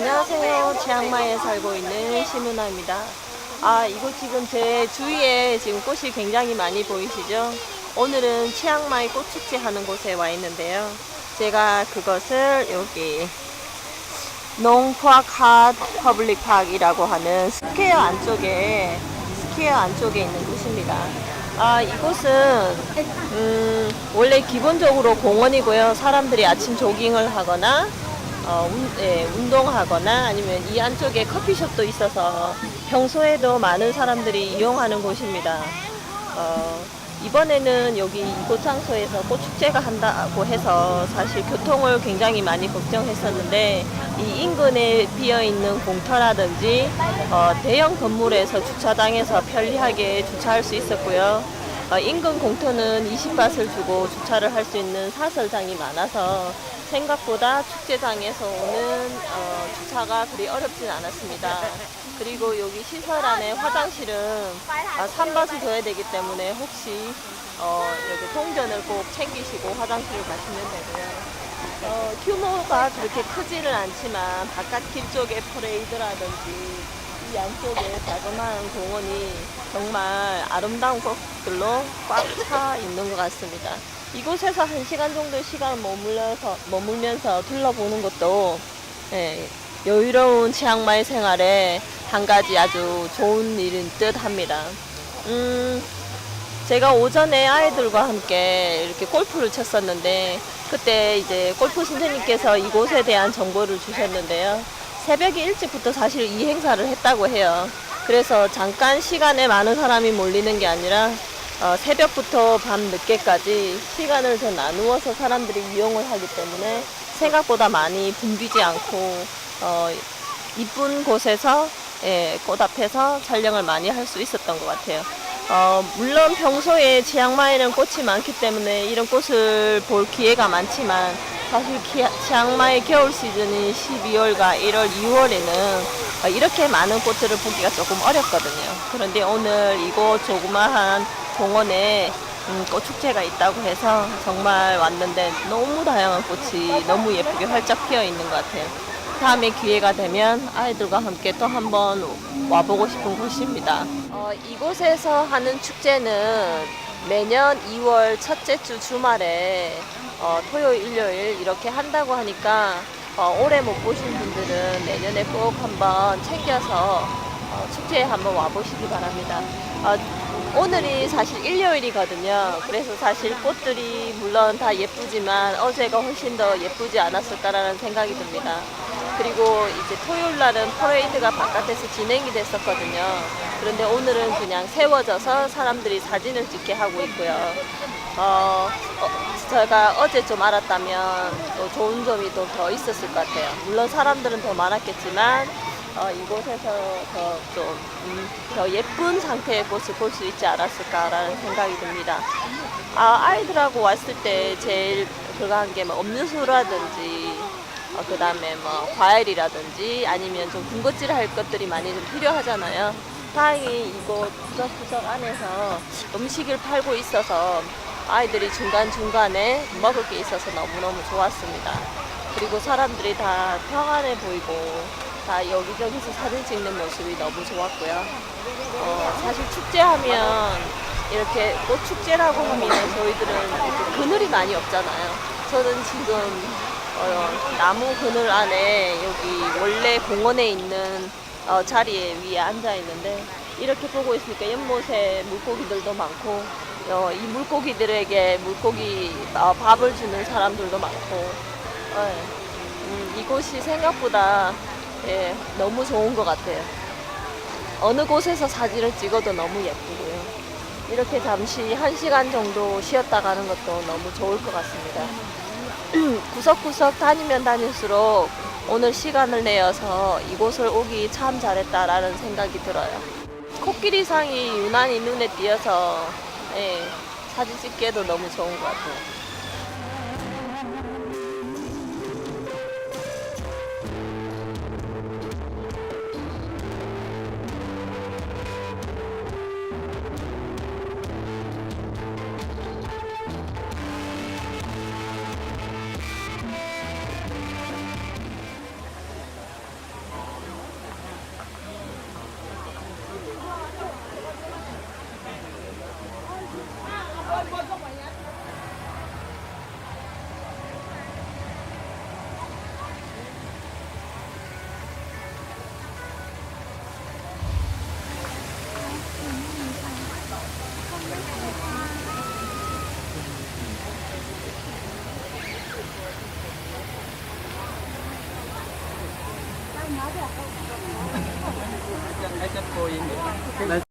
안녕하세요. 치앙마이에 살고 있는 심은아입니다. 아, 이곳 지금 제 주위에 지금 꽃이 굉장히 많이 보이시죠? 오늘은 치앙마이 꽃축제 하는 곳에 와 있는데요. 제가 그것을 여기 농파카 퍼블릭 파크이라고 하는 스퀘어 안쪽에 스퀘어 안쪽에 있는 곳입니다. 아 이곳은 음, 원래 기본적으로 공원이고요. 사람들이 아침 조깅을 하거나 어, 운, 예, 운동하거나 아니면 이 안쪽에 커피숍도 있어서 평소에도 많은 사람들이 이용하는 곳입니다. 어, 이번에는 여기 이곳 장소에서 꽃축제가 한다고 해서 사실 교통을 굉장히 많이 걱정했었는데 이 인근에 비어 있는 공터라든지 어, 대형 건물에서 주차장에서 편리하게 주차할 수 있었고요. 어, 인근 공터는 20밭을 주고 주차를 할 수 있는 사설장이 많아서 생각보다 축제장에서 오는 어, 주차가 그리 어렵진 않았습니다. 그리고 여기 시설 안에 화장실은 아, 3밭을 둬야 되기 때문에 혹시 어, 여기 동전을 꼭 챙기시고 화장실을 가시면 되고요. 어, 규모가 그렇게 크지는 않지만 바깥 길 쪽에 퍼레이드라든지 이 안쪽에 자그마한 공원이 정말 아름다운 꽃들로 꽉 차 있는 것 같습니다. 이곳에서 한 시간 정도 시간 머물러서, 머물면서 둘러보는 것도 예, 여유로운 치앙마이 생활에 한 가지 아주 좋은 일인 듯 합니다. 음, 제가 오전에 아이들과 함께 이렇게 골프를 쳤었는데 그때 이제 골프 선생님께서 이곳에 대한 정보를 주셨는데요. 새벽에 일찍부터 사실 이 행사를 했다고 해요. 그래서 잠깐 시간에 많은 사람이 몰리는 게 아니라 어, 새벽부터 밤 늦게까지 시간을 더 나누어서 사람들이 이용을 하기 때문에 생각보다 많이 붐비지 않고 어, 이쁜 곳에서 예, 꽃 앞에서 촬영을 많이 할 수 있었던 것 같아요. 어, 물론 평소에 치앙마이는 꽃이 많기 때문에 이런 꽃을 볼 기회가 많지만 사실 기, 치앙마이 겨울 시즌인 12월과 1월, 2월에는 어, 이렇게 많은 꽃들을 보기가 조금 어렵거든요. 그런데 오늘 이곳 조그마한 공원에 음, 꽃 축제가 있다고 해서 정말 왔는데 너무 다양한 꽃이 너무 예쁘게 활짝 피어 있는 것 같아요. 다음에 기회가 되면 아이들과 함께 또 한번 와보고 싶은 곳입니다. 어, 이곳에서 하는 축제는 매년 2월 첫째 주 주말에 어, 토요일, 일요일 이렇게 한다고 하니까 어, 올해 못 보신 분들은 내년에 꼭 한번 챙겨서 어, 축제에 한번 와보시기 바랍니다. 어, 오늘이 사실 일요일이거든요. 그래서 사실 꽃들이 물론 다 예쁘지만 어제가 훨씬 더 예쁘지 않았을까라는 생각이 듭니다. 그리고 이제 토요일 날은 퍼레이드가 바깥에서 진행이 됐었거든요. 그런데 오늘은 그냥 세워져서 사람들이 사진을 찍게 하고 있고요. 어, 어, 제가 어제 좀 알았다면 또 좋은 점이 또 더 있었을 것 같아요. 물론 사람들은 더 많았겠지만 어, 이곳에서 더 좀, 음, 더 예쁜 상태의 꽃을 볼 수 있지 않았을까라는 생각이 듭니다. 아, 아이들하고 왔을 때 제일 그거 한게 뭐 음료수라든지 어, 그 다음에 뭐 과일이라든지 아니면 좀 군것질 할 것들이 많이 좀 필요하잖아요. 다행히 이곳 구석구석 안에서 음식을 팔고 있어서 아이들이 중간중간에 먹을 게 있어서 너무너무 좋았습니다. 그리고 사람들이 다 평안해 보이고 다 여기저기서 사진 찍는 모습이 너무 좋았고요. 어, 사실 축제하면 이렇게 꽃 축제라고 하면 저희들은 그늘이 많이 없잖아요. 저는 지금 어, 나무 그늘 안에 여기 원래 공원에 있는 어, 자리에 위에 앉아 있는데 이렇게 보고 있으니까 연못에 물고기들도 많고 어, 이 물고기들에게 물고기 어, 밥을 주는 사람들도 많고 어, 음, 이곳이 생각보다 예, 너무 좋은 것 같아요. 어느 곳에서 사진을 찍어도 너무 예쁘고요. 이렇게 잠시 한 시간 정도 쉬었다 가는 것도 너무 좋을 것 같습니다. 구석구석 다니면 다닐수록 오늘 시간을 내어서 이곳을 오기 참 잘했다라는 생각이 들어요. 코끼리상이 유난히 눈에 띄어서 예, 사진 찍기에도 너무 좋은 것 같아요. Ay, po yung